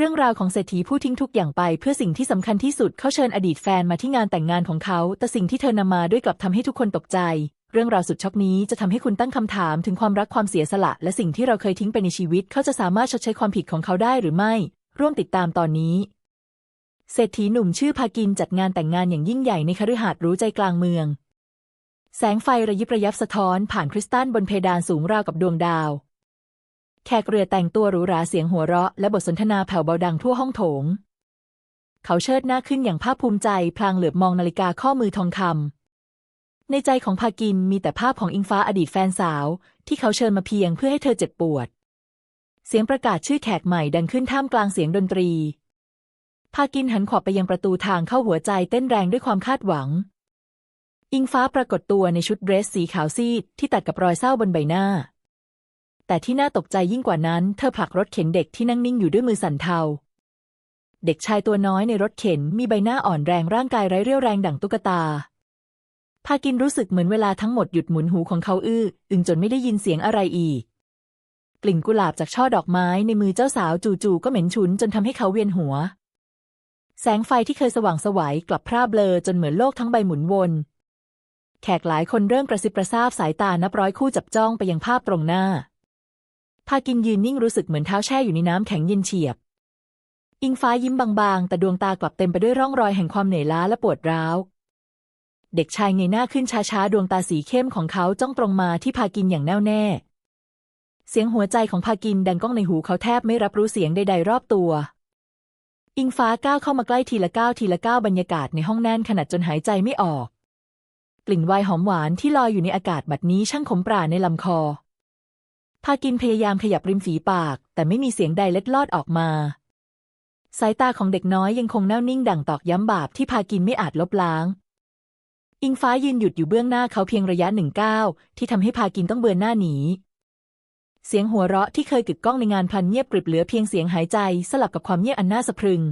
เรื่องราวของเศรษฐีผู้ทิ้งทุกอย่างไปเพื่อสิ่งที่สำคัญที่สุดเขาเชิญอดีตแฟนมาที่งานแต่งงานของเขา แต่สิ่งที่เธอนำมาด้วยกลับทำให้ทุกคนตกใจ เรื่องราวสุดช็อกนี้จะทำให้คุณตั้งคำถามถึงความรักความเสียสละ และสิ่งที่เราเคยทิ้งไปในชีวิต เขาจะสามารถชดใช้ความผิดของเขาได้หรือไม่ ร่วมติดตามตอนนี้ เศรษฐีหนุ่มชื่อพากินจัดงานแต่งงานอย่างยิ่งใหญ่ในคฤหาสน์รู้ใจกลางเมือง แสงไฟระยิบระยับสะท้อน ผ่านคริสตัลบนเพดานสูงราวกับดวงดาว แขกเรือแต่งตัวหรูหราเสียงหัวเราะและบทสนทนาแผ่วเบาดังทั่วห้องโถง เขาเชิดหน้าขึ้นอย่างภาคภูมิใจ พลางเหลือบมองนาฬิกาข้อมือทองคำในใจของพากินมีแต่ภาพของอิงฟ้าอดีตแฟนสาว ที่เขาเชิญมาเพียงเพื่อให้เธอเจ็บปวด เสียงประกาศชื่อแขกใหม่ดังขึ้นท่ามกลางเสียงดนตรี พากินหันขวับไปยังประตูทางเข้าหัวใจเต้นแรงด้วยความคาดหวัง อิงฟ้าปรากฏตัวในชุดเดรสสีขาวซีดที่ตัดกับรอยเศร้าบนใบหน้า แต่ที่น่าตกใจยิ่งกว่านั้น เธอผลักรถเข็นเด็กที่นั่งนิ่งอยู่ด้วยมือสั่นเทา เด็กชายตัวน้อยในรถเข็นมีใบหน้าอ่อนแรงร่างกายไร้เรี่ยวแรงดั่งตุ๊กตา พากินรู้สึกเหมือนเวลาทั้งหมดหยุดหมุนหูของเขาอื้ออึงจนไม่ได้ยินเสียงอะไรอีก กลิ่นกุหลาบจากช่อดอกไม้ในมือเจ้าสาวจู่ๆก็เหม็นฉุนจนทำให้เขาเวียนหัว แสงไฟที่เคยสว่างสวัยกลับพร่าเบลอจนเหมือนโลกทั้งใบหมุนวนแขกหลายคนเริ่มกระซิบกระซาบสายตานับร้อยคู่จับจ้องไปยังภาพตรงหน้า พากินยืนนิ่งรู้สึกเหมือนเท้าแช่อยู่ในน้ำแข็งเย็นเฉียบ อิงฟ้ายิ้มบางๆ แต่ดวงตากลับเต็มไปด้วยร่องรอยแห่งความเหนื่อยล้าและปวดร้าว เด็กชายเงยหน้าขึ้นช้าๆ ดวงตาสีเข้มของเขาจ้องตรงมาที่พากินอย่างแน่วแน่ เสียงหัวใจของพากินดังก้องในหูเขาแทบไม่รับรู้เสียงใดๆรอบตัว อิงฟ้าก้าวเข้ามาใกล้ทีละก้าวทีละก้าวบรรยากาศในห้องแน่นขนาดจนหายใจไม่ออก กลิ่นไวน์หอมหวานที่ลอยอยู่ในอากาศบัดนี้ช่างขมปราในลำคอ พากินพยายามขยับริมฝีปาก แต่ไม่มีเสียงใดเล็ดลอดออกมา สายตาของเด็กน้อยยังคงแน่วนิ่งดั่งตอกย้ำบาปที่พากินไม่อาจลบล้าง อิงฟ้ายืนหยุดอยู่เบื้องหน้าเขาเพียงระยะหนึ่งก้าวที่ทำให้พากินต้องเบือนหน้าหนีเสียงหัวเราะที่เคยกึกก้องในงานพันเงียบกริบเหลือเพียงเสียงหายใจสลับกับความเงียบอันน่าสะพรึง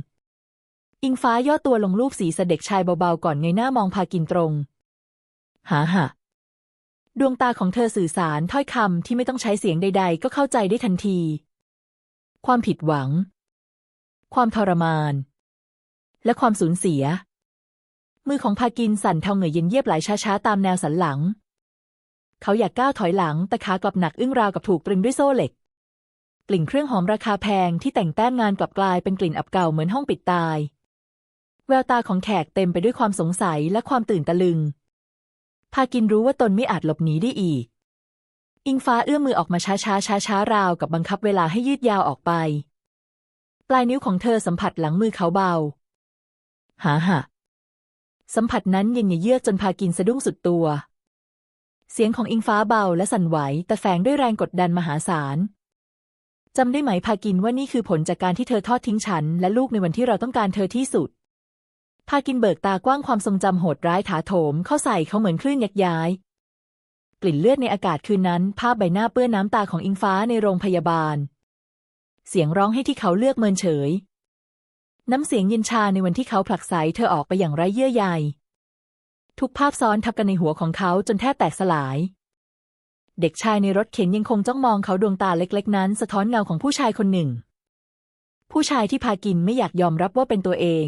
อิงฟ้าย่อตัวลงรูปสีสด็กชายเบาๆก่อนเงยหน้ามองพากินตรง หาหะ ดวงตาของเธอสื่อสารถ้อยคำที่ไม่ต้องใช้เสียงใด ๆ ก็เข้าใจได้ทันที ความผิดหวัง ความทรมาน และความสูญเสีย มือของพากินสั่นเทาเหงื่อเย็นเยียบไหลช้าๆ ตามแนวสันหลัง เขาอยากก้าวถอยหลัง แต่ขากลับหนักอึ้งราวกับถูกตรึงด้วยโซ่เหล็ก กลิ่นเครื่องหอมราคาแพงที่แต่งแต้มงานกลับกลายเป็นกลิ่นอับเก่าเหมือนห้องปิดตาย แววตาของแขกเต็มไปด้วยความสงสัยและความตื่นตะลึง พากินรู้ว่าตนไม่อาจหลบหนีได้อีก อิงฟ้าเอื้อมมือออกมาช้าช้าช้าช้าราวกับบังคับเวลาให้ยืดยาวออกไป ปลายนิ้วของเธอสัมผัสหลังมือเขาเบา หาหะสัมผัสนั้นเย็นเยือกจนพากินสะดุ้งสุดตัว เสียงของอิงฟ้าเบาและสั่นไหว แต่แฝงด้วยแรงกดดันมหาศาลจำได้ไหมพากินว่านี่คือผลจากการที่เธอทอดทิ้งฉัน และลูกในวันที่เราต้องการเธอที่สุด พากินเบิกตากว้างความทรงจำโหดร้ายถาโถมเข้าใส่เขาเหมือนคลื่นยักย้าย กลิ่นเลือดในอากาศคืนนั้น ภาพใบหน้าเปื้อนน้ำตาของอิงฟ้าในโรงพยาบาล เสียงร้องให้ที่เขาเลือกเมินเฉย น้ำเสียงเย็นชาในวันที่เขาผลักไสเธอออกไปอย่างไร้เยื่อใยทุกภาพซ้อนทับกันในหัวของเขาจนแทบแตกสลาย เด็กชายในรถเข็นยังคงจ้องมองเขาดวงตาเล็ก ๆ นั้น สะท้อนเงาของผู้ชายคนหนึ่ง ผู้ชายที่พากินไม่อยากยอมรับว่าเป็นตัวเอง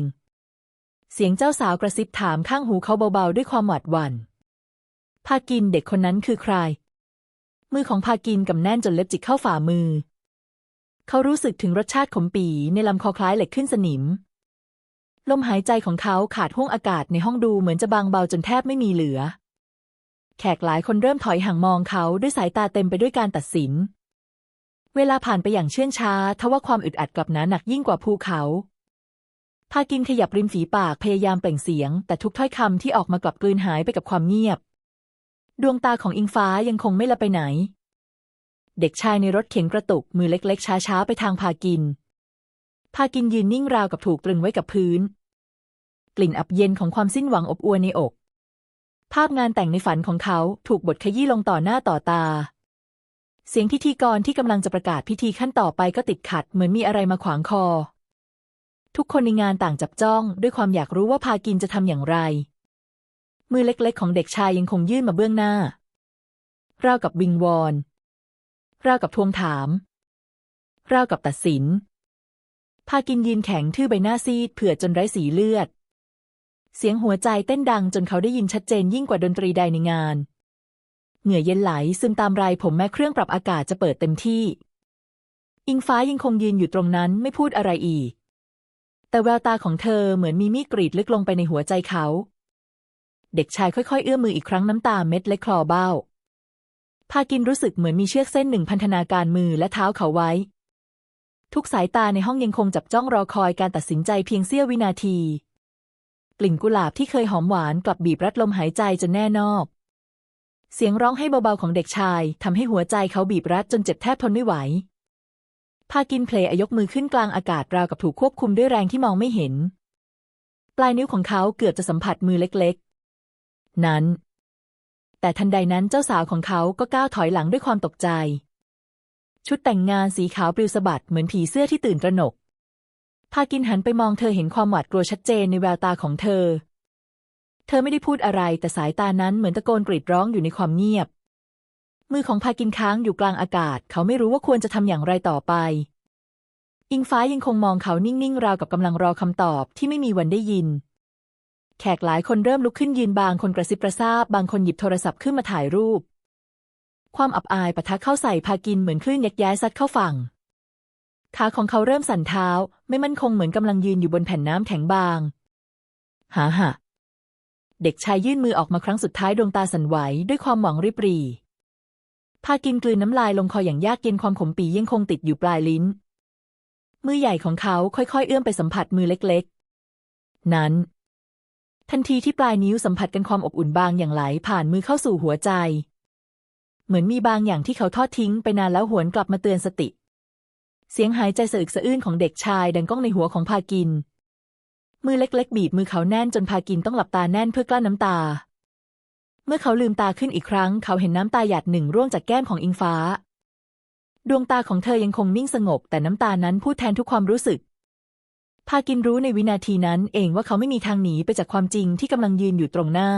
เสียงเจ้าสาวกระซิบถามข้างหูเขาเบาๆ ด้วยความหวาดหวัน่น พากินเด็กคนนั้นคือใคร มือของพากินกำแน่นจนเล็บจิกเข้าฝ่ามือ เขารู้สึกถึงรสชาติขมปีในลำคอคล้ายเหล็กขึ้นสนิม ลมหายใจของเขาขาดห้วงอากาศในห้องดูเหมือนจะบางเบาจนแทบไม่มีเหลือ แขกหลายคนเริ่มถอยห่างมองเขาด้วยสายตาเต็มไปด้วยการตัดสิน เวลาผ่านไปอย่างเชื่องช้า ทว่าความอึดอัดกลับหนาหนักยิ่งกว่าภูเขา พากินขยับริมฝีปากพยายามเปล่งเสียง แต่ทุกถ้อยคำที่ออกมากลับกลืนหายไปกับความเงียบ ดวงตาของอิงฟ้ายังคงไม่ละไปไหน เด็กชายในรถเข็นกระตุกมือเล็ก ๆ ช้าๆ ไปทางพากิน พากินยืนนิ่งราวกับถูกตรึงไว้กับพื้น กลิ่นอับเย็นของความสิ้นหวังอบอวลในอก ภาพงานแต่งในฝันของเขาถูกบทขยี้ลงต่อหน้าต่อตา เสียงพิธีกรที่กำลังจะประกาศพิธีขั้นต่อไปก็ติดขัดเหมือนมีอะไรมาขวางคอ ทุกคนในงานต่างจับจ้อง ด้วยความอยากรู้ว่าพากินจะทำอย่างไร มือเล็กๆ ของเด็กชายยังคงยื่นมาเบื้องหน้า ราวกับวิงวอน ราวกับทวงถาม ราวกับตัดสิน พากินยืนแข็งทื่อใบหน้าซีดเผือดจนไร้สีเลือด เสียงหัวใจเต้นดังจนเขาได้ยินชัดเจนยิ่งกว่าดนตรีใดในงาน เหงื่อเย็นไหลซึมตามไรผมแม้เครื่องปรับอากาศจะเปิดเต็มที่ อิงฟ้ายังคงยืนอยู่ตรงนั้นไม่พูดอะไรอีก แต่แววตาของเธอเหมือนมีมีดกรีดลึกลงไปในหัวใจเขา เด็กชายค่อยๆ เอื้อมมืออีกครั้งน้ำตาเม็ดเล็กคลอเบ้า พากินรู้สึกเหมือนมีเชือกเส้นหนึ่งพันธนาการมือและเท้าเขาไว้ ทุกสายตาในห้องยังคงจับจ้องรอคอยการตัดสินใจเพียงเสี้ยววินาที กลิ่นกุหลาบที่เคยหอมหวานกลับบีบรัดลมหายใจจนแน่นอก เสียงร้องให้เบาๆของเด็กชายทำให้หัวใจเขาบีบรัดจนเจ็บแทบทนไม่ไหว พากินเพลย์ยกมือขึ้นกลางอากาศราวกับถูกควบคุมด้วยแรงที่มองไม่เห็น ปลายนิ้วของเขาเกือบจะสัมผัสมือเล็กๆ นั้น แต่ทันใดนั้นเจ้าสาวของเขาก็ก้าวถอยหลังด้วยความตกใจ ชุดแต่งงานสีขาวปลิวสะบัดเหมือนผีเสื้อที่ตื่นตระหนก พากินหันไปมองเธอเห็นความหวาดกลัวชัดเจนในแววตาของเธอ เธอไม่ได้พูดอะไรแต่สายตานั้นเหมือนตะโกนกรีดร้องอยู่ในความเงียบ มือของพากินค้างอยู่กลางอากาศ เขาไม่รู้ว่าควรจะทำอย่างไรต่อไป อิงฟ้ายังคงมองเขานิ่งๆ ราวกับกำลังรอคำตอบที่ไม่มีวันได้ยิน แขกหลายคนเริ่มลุกขึ้นยืนบางคนกระซิบกระซาบบางคนหยิบโทรศัพท์ขึ้นมาถ่ายรูป ความอับอายปะทะเข้าใส่พากินเหมือนคลื่นยักย้ายซัดเข้าฝั่งขาของเขาเริ่มสั่นเท้า ไม่มั่นคงเหมือนกำลังยืนอยู่บนแผ่นน้ำแข็งบาง หาหะเด็กชายยื่นมือออกมาครั้งสุดท้ายดวงตาสั่นไหวด้วยความหวังริบรี พากินกลืนน้ำลายลงคออย่างยากเย็นความขมปียังคงติดอยู่ปลายลิ้น มือใหญ่ของเขาค่อยๆ เอื้อมไปสัมผัสมือเล็กๆ นั้น ทันทีที่ปลายนิ้วสัมผัสกันความอบอุ่นบางอย่างไหลผ่านมือเข้าสู่หัวใจ เหมือนมีบางอย่างที่เขาทอดทิ้งไปนานแล้วหวนกลับมาเตือนสติ เสียงหายใจสะอึกสะอื้นของเด็กชายดังก้องในหัวของพากิน มือเล็กๆ บีบมือเขาแน่นจนพากินต้องหลับตาแน่นเพื่อกลั้นน้ำตา เมื่อเขาลืมตาขึ้นอีกครั้ง เขาเห็นน้ำตาหยาดหนึ่งร่วงจากแก้มของอิงฟ้า ดวงตาของเธอยังคงนิ่งสงบ แต่น้ำตานั้นพูดแทนทุกความรู้สึก พากินรู้ในวินาทีนั้นเองว่าเขาไม่มีทางหนีไปจากความจริงที่กำลังยืนอยู่ตรงหน้า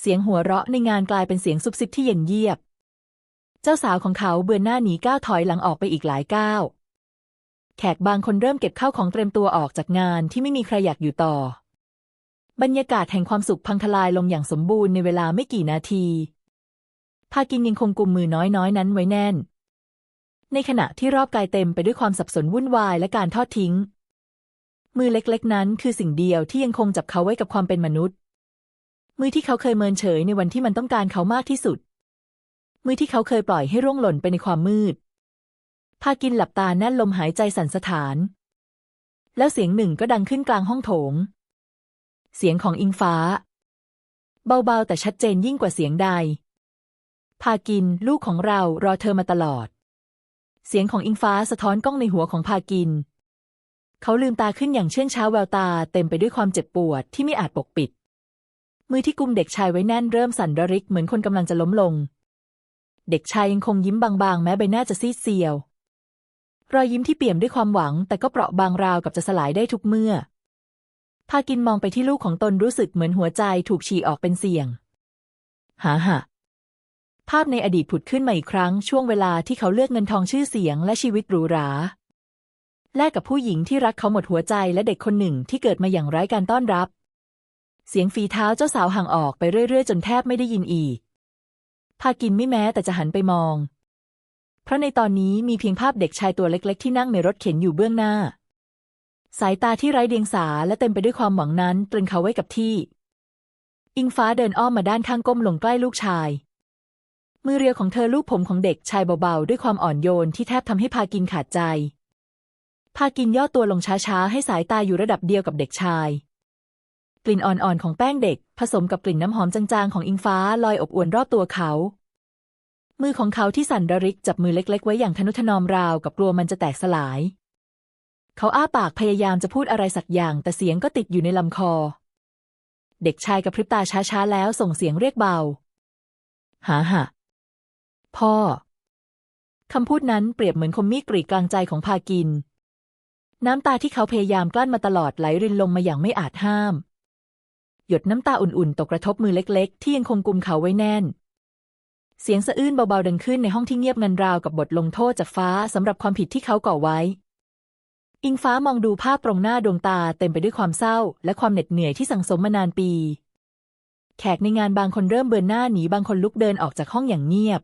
เสียงหัวเราะในงานกลายเป็นเสียงซุบซิบที่เย็นเยียบ เจ้าสาวของเขาเบือนหน้าหนีก้าวถอยหลังออกไปอีกหลายก้าวแขกบางคนเริ่มเก็บข้าวของเตรียมตัวออกจากงานที่ไม่มีใครอยากอยู่ต่อ บรรยากาศแห่งความสุขพังทลายลงอย่างสมบูรณ์ในเวลาไม่กี่นาที พากินยังคงกุมมือน้อยๆ นั้นไว้แน่น ในขณะที่รอบกายเต็มไปด้วยความสับสนวุ่นวายและการทอดทิ้ง มือเล็กๆ นั้นคือสิ่งเดียวที่ยังคงจับเขาไว้กับความเป็นมนุษย์ มือที่เขาเคยเมินเฉยในวันที่มันต้องการเขามากที่สุด มือที่เขาเคยปล่อยให้ร่วงหล่นไปในความมืด พากินหลับตาแน่นลมหายใจสั่นสะท้าน แล้วเสียงหนึ่งก็ดังขึ้นกลางห้องโถง เสียงของอิงฟ้า เบาๆ แต่ชัดเจนยิ่งกว่าเสียงใด พากินลูกของเรารอเธอมาตลอด เสียงของอิงฟ้าสะท้อนกล้องในหัวของพากิน เขาลืมตาขึ้นอย่างเชื่องช้าแววตาเต็มไปด้วยความเจ็บปวดที่ไม่อาจปกปิด มือที่กุมเด็กชายไว้แน่นเริ่มสั่นระริกเหมือนคนกำลังจะล้มลง เด็กชายยังคงยิ้มบางๆ แม้ใบหน้าจะซีดเซียว รอยยิ้มที่เปี่ยมด้วยความหวัง แต่ก็เปราะบางราวกับจะสลายได้ทุกเมื่อ พากินมองไปที่ลูกของตนรู้สึกเหมือนหัวใจถูกฉี่ออกเป็นเสียง หาหะภาพในอดีตผุดขึ้นมาอีกครั้งช่วงเวลาที่เขาเลือกเงินทองชื่อเสียงและชีวิตหรูหรา แลกกับผู้หญิงที่รักเขาหมดหัวใจและเด็กคนหนึ่งที่เกิดมาอย่างไร้การต้อนรับ เสียงฝีเท้าเจ้าสาวห่างออกไปเรื่อยๆ จนแทบไม่ได้ยินอีก พากินไม่แม้แต่จะหันไปมอง เพราะในตอนนี้มีเพียงภาพเด็กชายตัวเล็ก ๆ ที่นั่งในรถเข็นอยู่เบื้องหน้า สายตาที่ไร้เดียงสาและเต็มไปด้วยความหวังนั้นตรึงเขาไว้กับที่ อิงฟ้าเดินอ้อมมาด้านข้างก้มลงใกล้ลูกชาย มือเรียวของเธอลูบผมของเด็กชายเบาๆ ด้วยความอ่อนโยนที่แทบทำให้พากินขาดใจ พากินย่อตัวลงช้าๆ ให้สายตาอยู่ระดับเดียวกับเด็กชาย กลิ่นอ่อนๆของแป้งเด็ก ผสมกับกลิ่นน้ำหอมจางๆของอิงฟ้าลอยอบอวลรอบตัวเขา มือของเขาที่สั่นระริกจับมือเล็ก ๆ ไว้อย่างทนุถนอมราวกับกลัวมันจะแตกสลาย เขาอ้าปากพยายามจะพูดอะไรสักอย่าง แต่เสียงก็ติดอยู่ในลำคอ เด็กชายกระพริบตาช้าๆ แล้วส่งเสียงเรียกเบา หาหะพ่อ คำพูดนั้นเปรียบเหมือนคมมีดกรีดกลางใจของพากิน น้ำตาที่เขาพยายามกลั้นมาตลอดไหลรินลงมาอย่างไม่อาจห้าม หยดน้ำตาอุ่นๆ ตกกระทบมือเล็ก ๆ ที่ยังคงกุมเขาไว้แน่นเสียงสะอื้นเบาๆดังขึ้นในห้องที่เงียบงันราวกับบทลงโทษจากฟ้าสำหรับความผิดที่เขาก่อไว้ อิงฟ้ามองดูภาพตรงหน้าดวงตาเต็มไปด้วยความเศร้า และความเหน็ดเหนื่อยที่สั่งสมมานานปี แขกในงานบางคนเริ่มเบือนหน้าหนีบางคนลุกเดินออกจากห้องอย่างเงียบ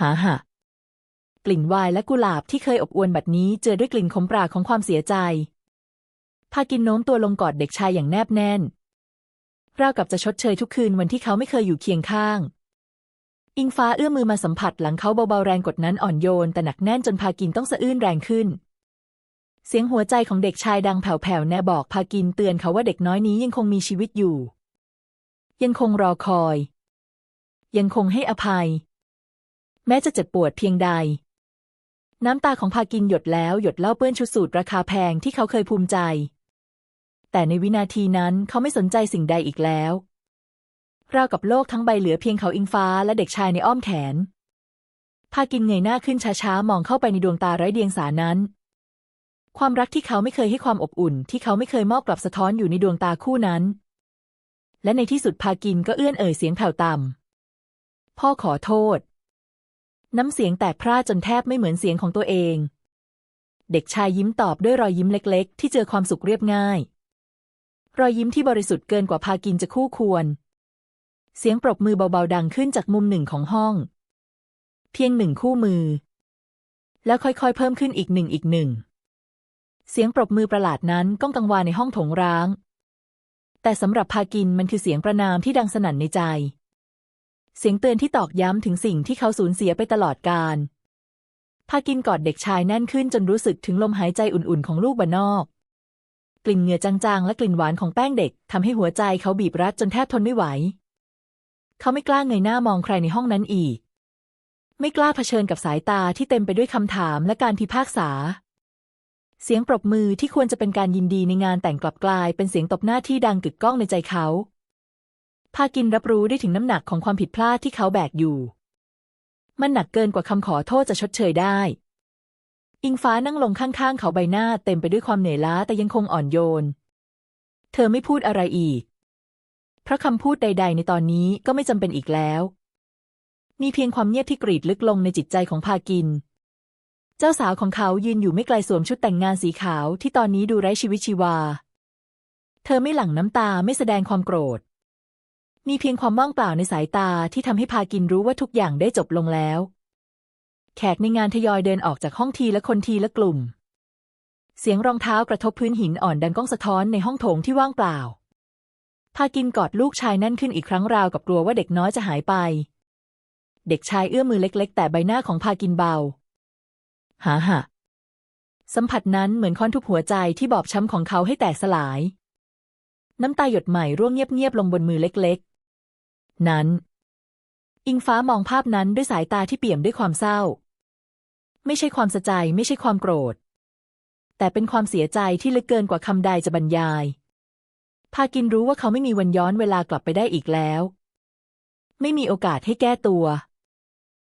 หาหะกลิ่นวน์และกุหลาบที่เคยอบอวลบัดนี้เจอด้วยกลิ่นขมปราของความเสียใจพากินโน้มตัวลงกอดเด็กชายอย่างแนบแน่นราวกับจะชดเชยทุกคืนวันที่เขาไม่เคยอยู่เคียงข้าง อิงฟ้าเอื้อมมือมาสัมผัสหลังเขาเบาๆแรงกดนั้นอ่อนโยนแต่หนักแน่นจนพากินต้องสะอื้นแรงขึ้น เสียงหัวใจของเด็กชายดังแผ่วๆแน่บอกพากินเตือนเขาว่าเด็กน้อยนี้ยังคงมีชีวิตอยู่ ยังคงรอคอย ยังคงให้อภัย แม้จะเจ็บปวดเพียงใด น้ำตาของพากินหยดแล้วหยดเล่าเปื้อนชุดสูทราคาแพงที่เขาเคยภูมิใจ แต่ในวินาทีนั้นเขาไม่สนใจสิ่งใดอีกแล้วราวกับโลกทั้งใบเหลือเพียงเขาอิงฟ้าและเด็กชายในอ้อมแขนพากินเงยหน้าขึ้นช้าๆ มองเข้าไปในดวงตาไร้เดียงสานั้น ความรักที่เขาไม่เคยให้ความอบอุ่น ที่เขาไม่เคยมอบกลับสะท้อนอยู่ในดวงตาคู่นั้น และในที่สุดพากินก็เอื้อนเอ่ยเสียงแผ่วต่ำพ่อขอโทษ น้ำเสียงแตกพร่าจนแทบไม่เหมือนเสียงของตัวเอง เด็กชายยิ้มตอบด้วยรอยยิ้มเล็ก ๆ ที่เจอความสุขเรียบง่าย รอยยิ้มที่บริสุทธิ์เกินกว่าพากินจะคู่ควร เสียงปรบมือเบาๆดังขึ้นจากมุมหนึ่งของห้อง เพียงหนึ่งคู่มือ แล้วค่อยๆเพิ่มขึ้นอีกหนึ่งอีกหนึ่ง เสียงปรบมือประหลาดนั้นก้องกังวานในห้องโถงร้าง แต่สำหรับพากินมันคือเสียงประนามที่ดังสนั่นในใจ เสียงเตือนที่ตอกย้ำถึงสิ่งที่เขาสูญเสียไปตลอดกาลพากินกอดเด็กชายแน่นขึ้นจนรู้สึกถึงลมหายใจอุ่นๆของลูกบานนอก กลิ่นเหงื่อจางๆ และกลิ่นหวานของแป้งเด็กทำให้หัวใจเขาบีบรัดจนแทบทนไม่ไหว เขาไม่กล้าเงยหน้ามองใครในห้องนั้นอีก ไม่กล้าเผชิญกับสายตาที่เต็มไปด้วยคำถามและการพิพากษา เสียงปรบมือที่ควรจะเป็นการยินดีในงานแต่งกลับกลาย เป็นเสียงตบหน้าที่ดังกึกก้องในใจเขา พากินรับรู้ได้ถึงน้ำหนักของความผิดพลาดที่เขาแบกอยู่ มันหนักเกินกว่าคำขอโทษจะชดเชยได้ อิงฟ้านั่งลงข้างๆ เขาใบหน้าเต็มไปด้วยความเหนื่อยล้าแต่ยังคงอ่อนโยน เธอไม่พูดอะไรอีก เพราะคำพูดใด ๆ ในตอนนี้ก็ไม่จำเป็นอีกแล้ว มีเพียงความเงียบที่กรีดลึกลงในจิตใจของพากิน จ้าสาวของเขายืนอยู่ไม่ไกลสวมชุดแต่งงานสีขาวที่ตอนนี้ดูไร้ชีวิตชีวา เธอไม่หลั่งน้ำตาไม่แสดงความโกรธ มีเพียงความว่างเปล่าในสายตาที่ทำให้พากินรู้ว่าทุกอย่างได้จบลงแล้ว แขกในงานทยอยเดินออกจากห้องทีละคนทีละกลุ่ม เสียงรองเท้ากระทบพื้นหินอ่อนดังก้องสะท้อนในห้องโถงที่ว่างเปล่า พากินกอดลูกชายแน่นขึ้นอีกครั้งราวกับกลัวว่าเด็กน้อยจะหายไป เด็กชายเอื้อมมือเล็ก ๆ แต่ใบหน้าของพากินเบา หาหะสัมผัสนั้นเหมือนค้อนทุบหัวใจที่บอบช้ำของเขาให้แตกสลาย น้ำตาหยดใหม่ร่วงเงียบๆลงบนมือเล็กๆ นั้น อิงฟ้ามองภาพนั้นด้วยสายตาที่เปี่ยมด้วยความเศร้า ไม่ใช่ความสะใจไม่ใช่ความโกรธ แต่เป็นความเสียใจที่ลึกเกินกว่าคำใดจะบรรยาย พากินรู้ว่าเขาไม่มีวันย้อนเวลากลับไปได้อีกแล้ว ไม่มีโอกาสให้แก้ตัว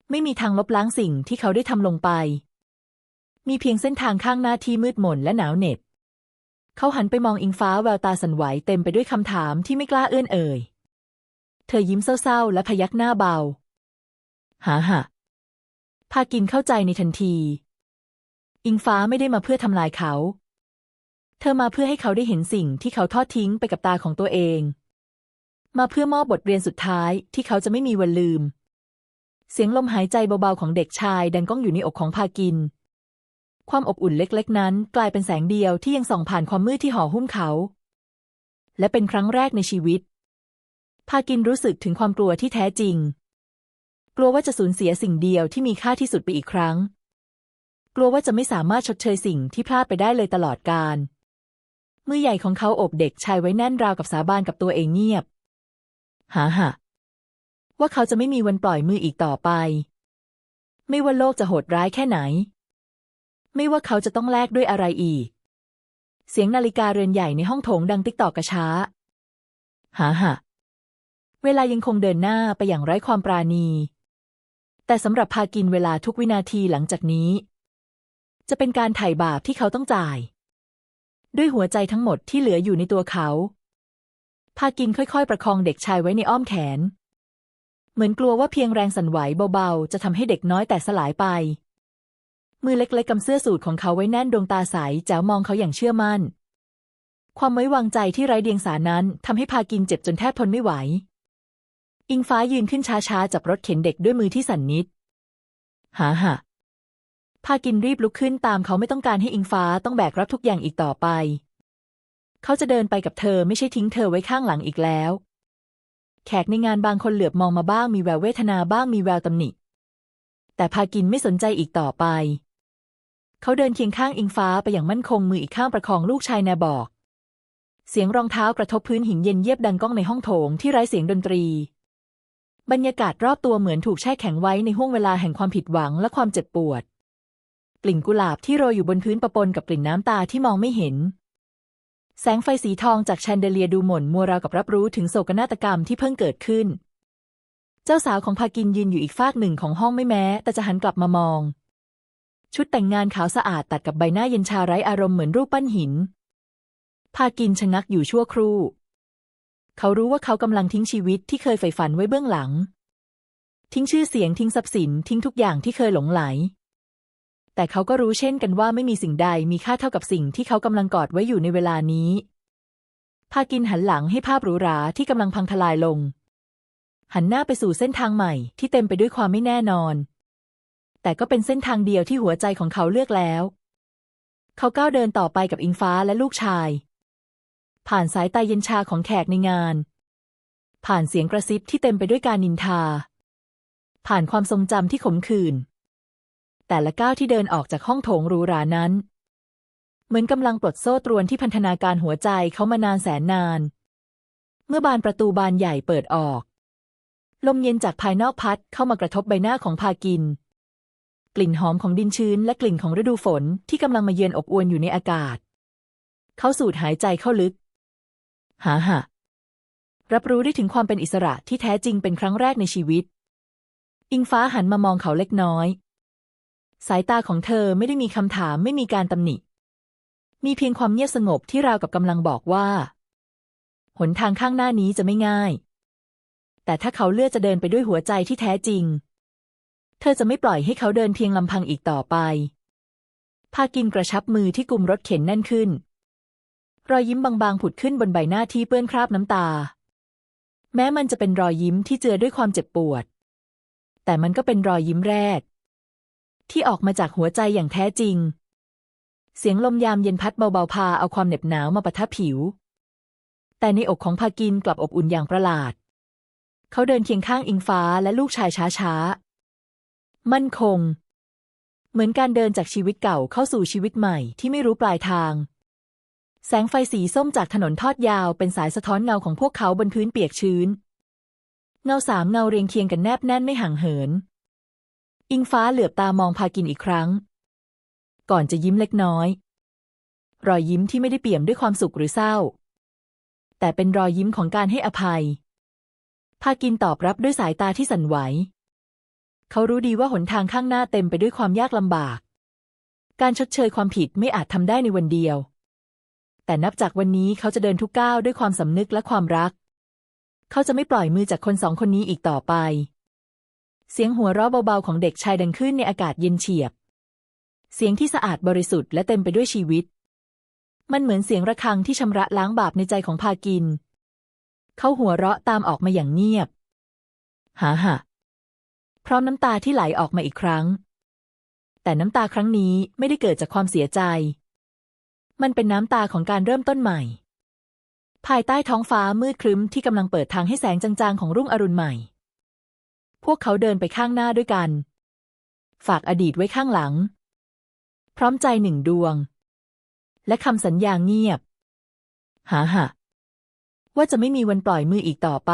ไม่มีทางลบล้างสิ่งที่เขาได้ทำลงไป มีเพียงเส้นทางข้างหน้าที่มืดมนและหนาวเหน็บ เขาหันไปมองอิงฟ้าแววตาสั่นไหวเต็มไปด้วยคำถามที่ไม่กล้าเอื้อนเอ่ย เธอยิ้มเศร้าๆ และพยักหน้าเบา หาหะพากินเข้าใจในทันที อิงฟ้าไม่ได้มาเพื่อทำลายเขา เธอมาเพื่อให้เขาได้เห็นสิ่งที่เขาทอดทิ้งไปกับตาของตัวเอง มาเพื่อมอบบทเรียนสุดท้ายที่เขาจะไม่มีวันลืม เสียงลมหายใจเบาๆของเด็กชายดังก้องอยู่ในอกของพากิน ความอบอุ่นเล็กๆ นั้นกลายเป็นแสงเดียวที่ยังส่องผ่านความมืดที่ห่อหุ้มเขา และเป็นครั้งแรกในชีวิต พากินรู้สึกถึงความกลัวที่แท้จริง กลัวว่าจะสูญเสียสิ่งเดียวที่มีค่าที่สุดไปอีกครั้ง กลัวว่าจะไม่สามารถชดเชยสิ่งที่พลาดไปได้เลยตลอดกาลมือใหญ่ของเขาโอบเด็กชายไว้แน่นราวกับสาบานกับตัวเองเงียบ หาหะว่าเขาจะไม่มีวันปล่อยมืออีกต่อไป ไม่ว่าโลกจะโหดร้ายแค่ไหน ไม่ว่าเขาจะต้องแลกด้วยอะไรอีก เสียงนาฬิกาเรือนใหญ่ในห้องโถงดังติ๊กตอกกระช้าหาหะเวลายังคงเดินหน้าไปอย่างไร้ความปราณี แต่สำหรับพากินเวลาทุกวินาทีหลังจากนี้ จะเป็นการไถ่บาปที่เขาต้องจ่าย ด้วยหัวใจทั้งหมดที่เหลืออยู่ในตัวเขา พากินค่อยๆ ประคองเด็กชายไว้ในอ้อมแขน เหมือนกลัวว่าเพียงแรงสั่นไหวเบาๆ จะทำให้เด็กน้อยแตกสลายไป มือเล็กๆกำเสื้อสูทของเขาไว้แน่นดวงตาใสแจ๋วมองเขาอย่างเชื่อมั่น ความไว้วางใจที่ไร้เดียงสานั้นทำให้พากินเจ็บจนแทบทนไม่ไหว อิงฟ้ายืนขึ้นช้าๆจับรถเข็นเด็กด้วยมือที่สั่นนิด หาหะพากินรีบลุกขึ้นตามเขาไม่ต้องการให้อิงฟ้าต้องแบกรับทุกอย่างอีกต่อไป เขาจะเดินไปกับเธอไม่ใช่ทิ้งเธอไว้ข้างหลังอีกแล้ว แขกในงานบางคนเหลือบมองมาบ้างมีแววเวทนาบ้างมีแววตำหนิ แต่พากินไม่สนใจอีกต่อไป เขาเดินเคียงข้างอิงฟ้าไปอย่างมั่นคงมืออีกข้างประคองลูกชายแนบอก เสียงรองเท้ากระทบพื้นหินเย็นเยียบดังก้องในห้องโถงที่ไร้เสียงดนตรี บรรยากาศรอบตัวเหมือนถูกแช่แข็งไว้ในห้วงเวลาแห่งความผิดหวังและความเจ็บปวด กลิ่นกุหลาบที่โรยอยู่บนพื้นประปนกับกลิ่นน้ำตาที่มองไม่เห็น แสงไฟสีทองจากแชนเดเลียดูหม่นมัวราวกับรับรู้ถึงโศกนาฏกรรมที่เพิ่งเกิดขึ้น เจ้าสาวของพากินยืนอยู่อีกฟากหนึ่งของห้องไม่แม้ แต่จะหันกลับมามอง ชุดแต่งงานขาวสะอาดตัดกับใบหน้าเย็นชาไร้อารมณ์เหมือนรูปปั้นหิน พากินชะงักอยู่ชั่วครู่ เขารู้ว่าเขากำลังทิ้งชีวิตที่เคยใฝ่ฝันไว้เบื้องหลัง ทิ้งชื่อเสียงทิ้งทรัพย์สินทิ้งทุกอย่างที่เคยหลงไหล แต่เขาก็รู้เช่นกันว่าไม่มีสิ่งใดมีค่าเท่ากับสิ่งที่เขากำลังกอดไว้อยู่ในเวลานี้ พากินหันหลังให้ภาพหรูหราที่กำลังพังทลายลง หันหน้าไปสู่เส้นทางใหม่ที่เต็มไปด้วยความไม่แน่นอน แต่ก็เป็นเส้นทางเดียวที่หัวใจของเขาเลือกแล้ว เขาก้าวเดินต่อไปกับอิงฟ้าและลูกชาย ผ่านสายตาเย็นชาของแขกในงาน ผ่านเสียงกระซิบที่เต็มไปด้วยการนินทา ผ่านความทรงจำที่ขมขื่นแต่ละก้าวที่เดินออกจากห้องโถงหรูหรานั้น เหมือนกำลังปลดโซ่ตรวนที่พันธนาการหัวใจเขามานานแสนนาน เมื่อบานประตูบานใหญ่เปิดออก ลมเย็นจากภายนอกพัดเข้ามากระทบใบหน้าของพากิน กลิ่นหอมของดินชื้นและกลิ่นของฤดูฝนที่กำลังมาเยือนอบอวลอยู่ในอากาศ เขาสูดหายใจเข้าลึก หาหะรับรู้ได้ถึงความเป็นอิสระที่แท้จริงเป็นครั้งแรกในชีวิต อิงฟ้าหันมามองเขาเล็กน้อย สายตาของเธอไม่ได้มีคำถามไม่มีการตำหนิ มีเพียงความเงียบสงบที่ราวกับกำลังบอกว่า หนทางข้างหน้านี้จะไม่ง่าย แต่ถ้าเขาเลือกจะเดินไปด้วยหัวใจที่แท้จริง เธอจะไม่ปล่อยให้เขาเดินเพียงลำพังอีกต่อไป พากินกระชับมือที่กุมรถเข็นแน่นขึ้น รอยยิ้มบางๆผุดขึ้นบนใบหน้าที่เปื้อนคราบน้ำตา แม้มันจะเป็นรอยยิ้มที่เจือด้วยความเจ็บปวด แต่มันก็เป็นรอยยิ้มแรก ที่ออกมาจากหัวใจอย่างแท้จริง เสียงลมยามเย็นพัดเบาๆพาเอาความเหน็บหนาวมาปะทะผิว แต่ในอกของพากินกลับอบอุ่นอย่างประหลาด เขาเดินเคียงข้างอิงฟ้าและลูกชายช้าๆ มั่นคง เหมือนการเดินจากชีวิตเก่าเข้าสู่ชีวิตใหม่ที่ไม่รู้ปลายทาง แสงไฟสีส้มจากถนนทอดยาวเป็นสายสะท้อนเงาของพวกเขาบนพื้นเปียกชื้น เงาสามเงาเรียงเคียงกันแนบแน่นไม่ห่างเหิน อิงฟ้าเหลือบตามองพากินอีกครั้ง ก่อนจะยิ้มเล็กน้อย รอยยิ้มที่ไม่ได้เปี่ยมด้วยความสุขหรือเศร้า แต่เป็นรอยยิ้มของการให้อภัยพากินตอบรับด้วยสายตาที่สั่นไหว เขารู้ดีว่าหนทางข้างหน้าเต็มไปด้วยความยากลำบาก การชดเชยความผิดไม่อาจทำได้ในวันเดียว แต่นับจากวันนี้เขาจะเดินทุกก้าวด้วยความสำนึกและความรัก เขาจะไม่ปล่อยมือจากคนสองคนนี้อีกต่อไป เสียงหัวเราะเบาๆของเด็กชายดังขึ้นในอากาศเย็นเฉียบ เสียงที่สะอาดบริสุทธิ์และเต็มไปด้วยชีวิต มันเหมือนเสียงระฆังที่ชำระล้างบาปในใจของพากิน เขาหัวเราะตามออกมาอย่างเงียบหาหะ พร้อมน้ำตาที่ไหลออกมาอีกครั้ง แต่น้ำตาครั้งนี้ไม่ได้เกิดจากความเสียใจ มันเป็นน้ำตาของการเริ่มต้นใหม่ ภายใต้ท้องฟ้ามืดครึ้มที่กำลังเปิดทางให้แสงจางๆของรุ่งอรุณใหม่ พวกเขาเดินไปข้างหน้าด้วยกัน ฝากอดีตไว้ข้างหลัง พร้อมใจหนึ่งดวง และคำสัญญาเงียบ หาหะว่าจะไม่มีวันปล่อยมืออีกต่อไป